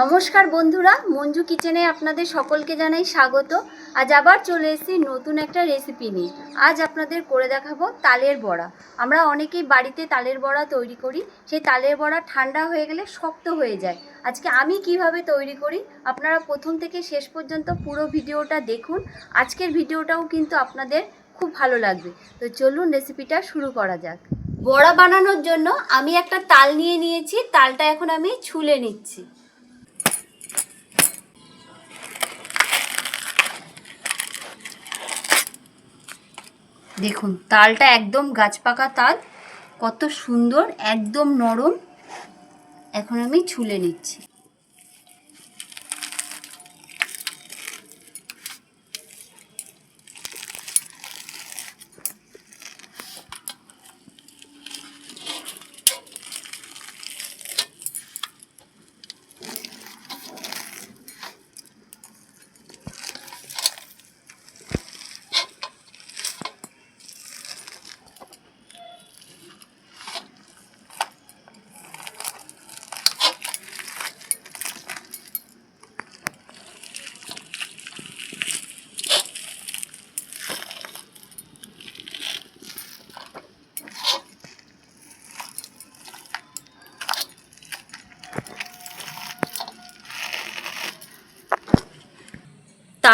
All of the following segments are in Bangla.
নমস্কার বন্ধুরা, মঞ্জু কিচেনে আপনাদের সকলকে জানাই স্বাগত। আজ আবার চলে এসেছি নতুন একটা রেসিপি নিয়ে। আজ আপনাদের করে দেখাবো তালের বড়া। আমরা অনেকেই বাড়িতে তালের বড়া তৈরি করি। সেই তালের বড়া ঠান্ডা হয়ে গেলে শক্ত হয়ে যায়। আজকে আমি কীভাবে তৈরি করি, আপনারা প্রথম থেকে শেষ পর্যন্ত পুরো ভিডিওটা দেখুন। আজকের ভিডিওটাও কিন্তু আপনাদের খুব ভালো লাগবে। তো চলুন রেসিপিটা শুরু করা যাক। বড়া বানানোর জন্য আমি একটা তাল নিয়ে নিয়েছি। তালটা এখন আমি ছুলে নিচ্ছি। দেখুন তালটা একদম গাছ পাকা তাল কত সুন্দর একদম নরম। এখন আমি ছুলে নিচ্ছি।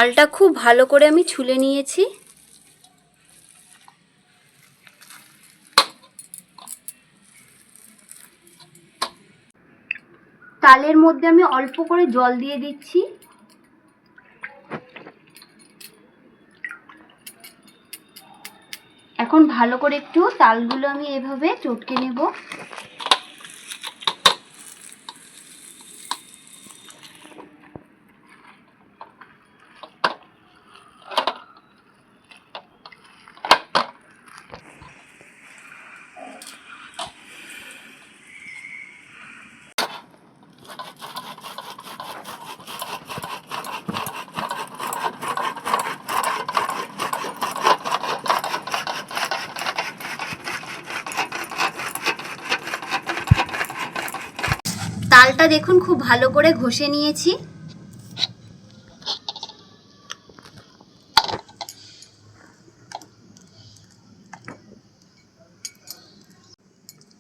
তালটা খুব ভালো করে আমি ছুলে নিয়েছি। তালের মধ্যে আমি অল্প করে জল দিয়ে দিচ্ছি। এখন ভালো করে একটু তালগুলো আমি এভাবে চটকে নেব। তালটা দেখুন, খুব ভালো করে ঘষে নিয়েছি।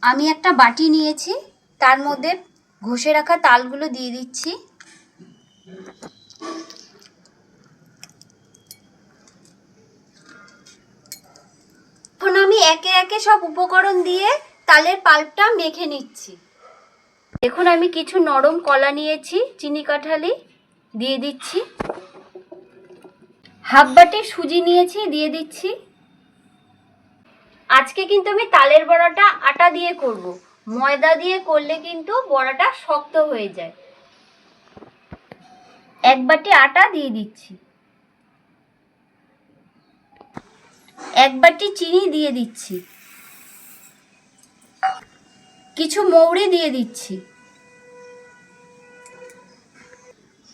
আমি একটা বাটি নিয়েছি, তার মধ্যে ঘষে রাখা তালগুলো দিয়ে দিচ্ছি। এখন আমি একে একে সব উপকরণ দিয়ে তালের পাল্পটা মেখে নিচ্ছি। দেখুন, আমি কিছু নরম কলা নিয়েছি, চিনি কাঠালি দিয়ে দিচ্ছি। হাফ বাটি সুজি নিয়েছি, দিয়ে দিচ্ছি। আজকে কিন্তু আমি তালের বড়াটা আটা দিয়ে করব। ময়দা দিয়ে করলে কিন্তু বড়াটা শক্ত হয়ে যায়। এক বাটি আটা দিয়ে দিচ্ছি। এক বাটি চিনি দিয়ে দিচ্ছি। কিছু মৌরি দিয়ে দিচ্ছি।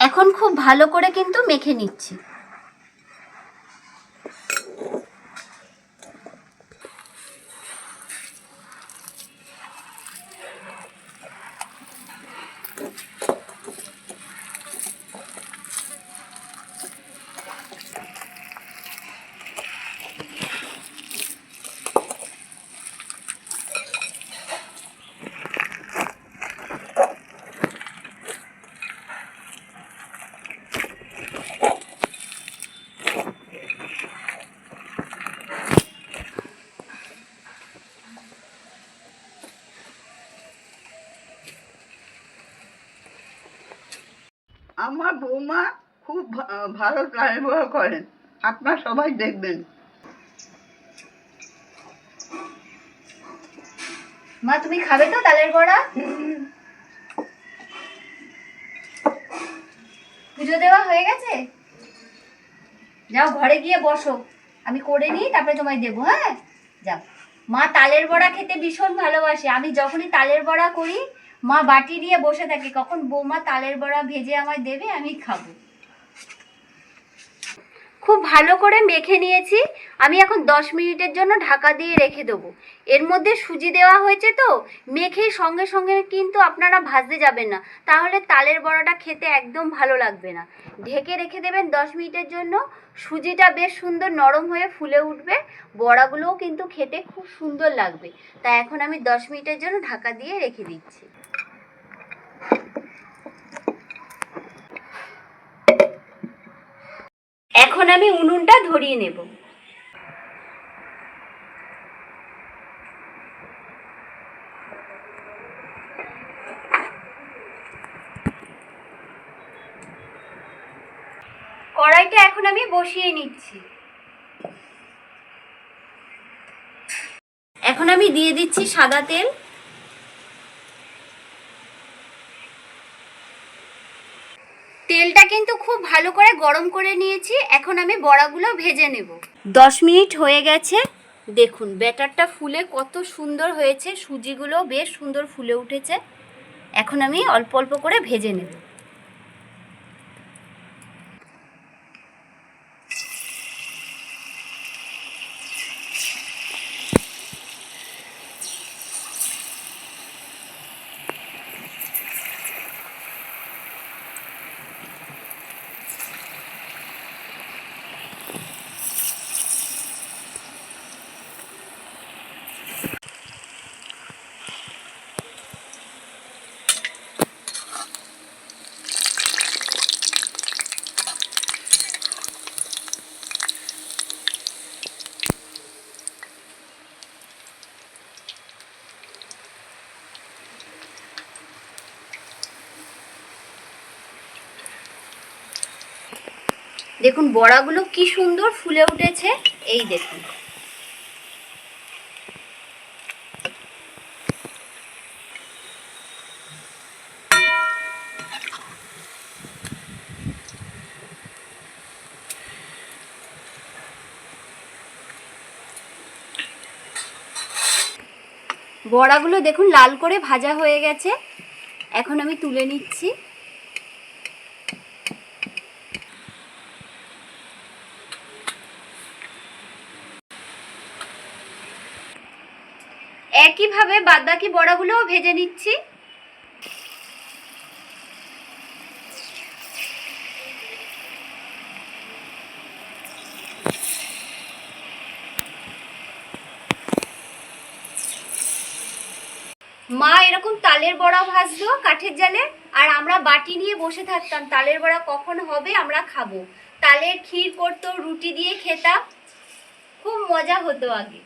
এখন খুব ভালো করে কিন্তু মেখে নিচ্ছি আমার বৌমা খুব ভা- ভালো ড্রাইভার করেন। আপনার সবাই দেখবেন। মা, তুমি খাবে তো তালের বড়া? পুজো দেওয়া হয়ে গেছে? যাও ঘরে গিয়ে বসো। আমি করে নিই তারপরে তোমায় দেবো হ্যাঁ? যাও। মা তালের বড়া খেতে ভীষণ ভালোবাসে। আমি যখনই তালের বড়া করি, মা বাটি নিয়ে বসে থাকে। কখন বৌমা তালের বড়া ভেজে আমায় দেবে, আমি খাব। খুব ভালো করে মেখে নিয়েছি। আমি এখন দশ মিনিটের জন্য ঢাকা দিয়ে রেখে দেবো। এর মধ্যে সুজি দেওয়া হয়েছে তো মেখেই সঙ্গে সঙ্গে কিন্তু আপনারা ভাজতে যাবেন না। তাহলে তালের বড়াটা খেতে একদম ভালো লাগবে না। ঢেকে রেখে দেবেন দশ মিনিটের জন্য। সুজিটা বেশ সুন্দর নরম হয়ে ফুলে উঠবে। বড়াগুলোও কিন্তু খেতে খুব সুন্দর লাগবে। তাই এখন আমি দশ মিনিটের জন্য ঢাকা দিয়ে রেখে দিচ্ছি। এখন আমি উনুনটা ধরিয়ে নেব। কড়াইটা এখন আমি বসিয়ে নিচ্ছি। এখন আমি দিয়ে দিচ্ছি সাদা তেল। তেলটা কিন্তু খুব ভালো করে গরম করে নিয়েছি। এখন আমি বড়াগুলো ভেজে নেব। দশ মিনিট হয়ে গেছে। দেখুন, ব্যাটারটা ফুলে কত সুন্দর হয়েছে। সুজিগুলো বেশ সুন্দর ফুলে উঠেছে। এখন আমি অল্প অল্প করে ভেজে নেব। দেখুন, বড়াগুলো কি সুন্দর ফুলে উঠেছে। এই দেখুন। বড়াগুলো দেখুন, লাল করে ভাজা হয়ে গেছে। এখন আমি তুলে নিচ্ছি। বাদবাকি বড়াগুলোও ভেজে নিচ্ছি। মা, এরকম তালের বড়া ভাজতো কাঠের জালে, আর আমরা বাটি নিয়ে বসে থাকতাম। তালের বড়া কখন হবে আমরা খাব। তালের ক্ষীর করতো, রুটি দিয়ে খেতাম। খুব মজা হতো আগে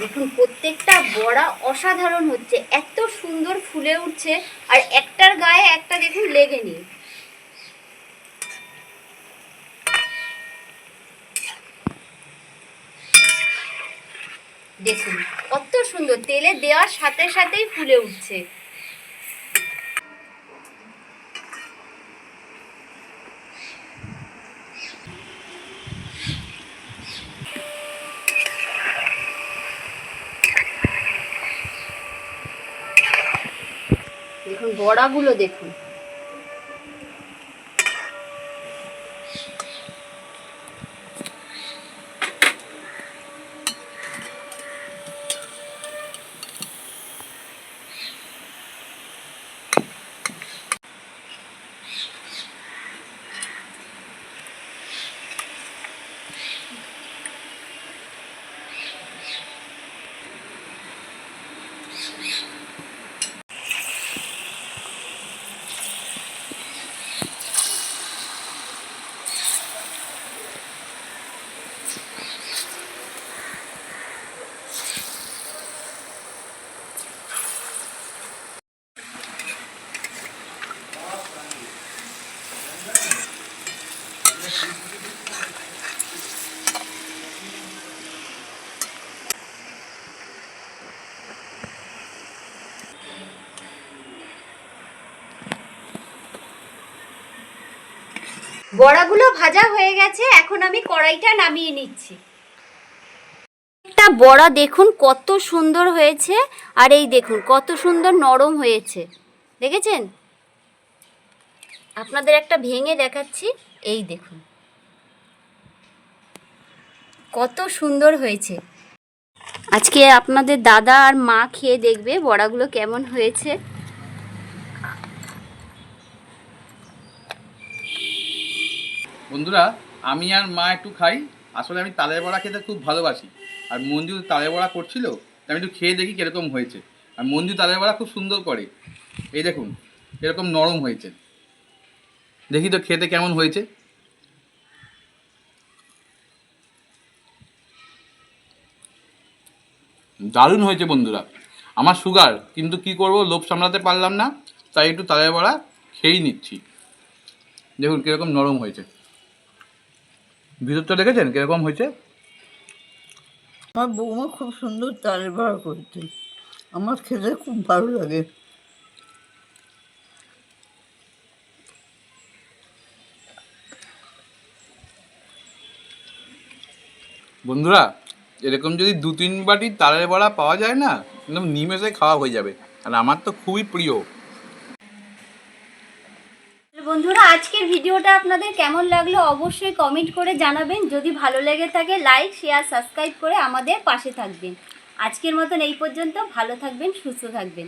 দেখুন প্রত্যেকটা বড়া অসাধারণ হচ্ছে। এত সুন্দর ফুলে উঠছে আর একটার গায়ে একটা দেখুন লেগে নি দেখুন, কত সুন্দর। তেলে দেওয়ার সাথে সাথেই ফুলে উঠছে দেখুন বড়াগুলো দেখুন। বড়াগুলো ভাজা হয়ে গেছে, এখন আমি কড়াইটা নামিয়ে নিচ্ছি। একটা বড়া দেখুন কত সুন্দর হয়েছে, আর এই দেখুন কত সুন্দর নরম হয়েছে। দেখেছেন? আপনাদের একটা ভেঙে দেখাচ্ছি, এই দেখুন। কত সুন্দর হয়েছে। আজকে আপনাদের দাদা আর মা খেয়ে দেখবে বড়াগুলো কেমন হয়েছে। বন্ধুরা, আমি আর মা একটু খাই। আসলে আমি তালের বড়া খেতে খুব ভালোবাসি। আর মঞ্জু তালের বড়া করছিল আমি একটু খেয়ে দেখি কীরকম হয়েছে। আর মঞ্জু তালের বড়া খুব সুন্দর করে। এই দেখুন এরকম নরম হয়েছে। দেখি তো খেতে কেমন হয়েছে। দারুণ হয়েছে বন্ধুরা। আমার সুগার কিন্তু কি করব, লোভ সামলাতে পারলাম না, তাই একটু তালের বড়া খেয়েই নিচ্ছি। দেখুন, কীরকম নরম হয়েছে। ভিতরটা দেখেছেন? কীরকম হয়েছে? আমার বৌমা খুব সুন্দর তালের বড়া করতেন আমার খেতে খুব ভালো লাগে। বন্ধুরা এরকম যদি দু তিন বাটি তালের বড়া পাওয়া যায় না একদম নিমেষে খাওয়া হয়ে যাবে। আর আমার তো খুবই প্রিয়। বন্ধুরা, আজকের ভিডিওটা আপনাদের কেমন লাগল অবশ্যই কমেন্ট করে জানাবেন। যদি ভালো লেগে থাকে লাইক শেয়ার সাবস্ক্রাইব করে আমাদের পাশে থাকবেন। আজকের মতন এই পর্যন্ত। ভালো থাকবেন, সুস্থ থাকবেন।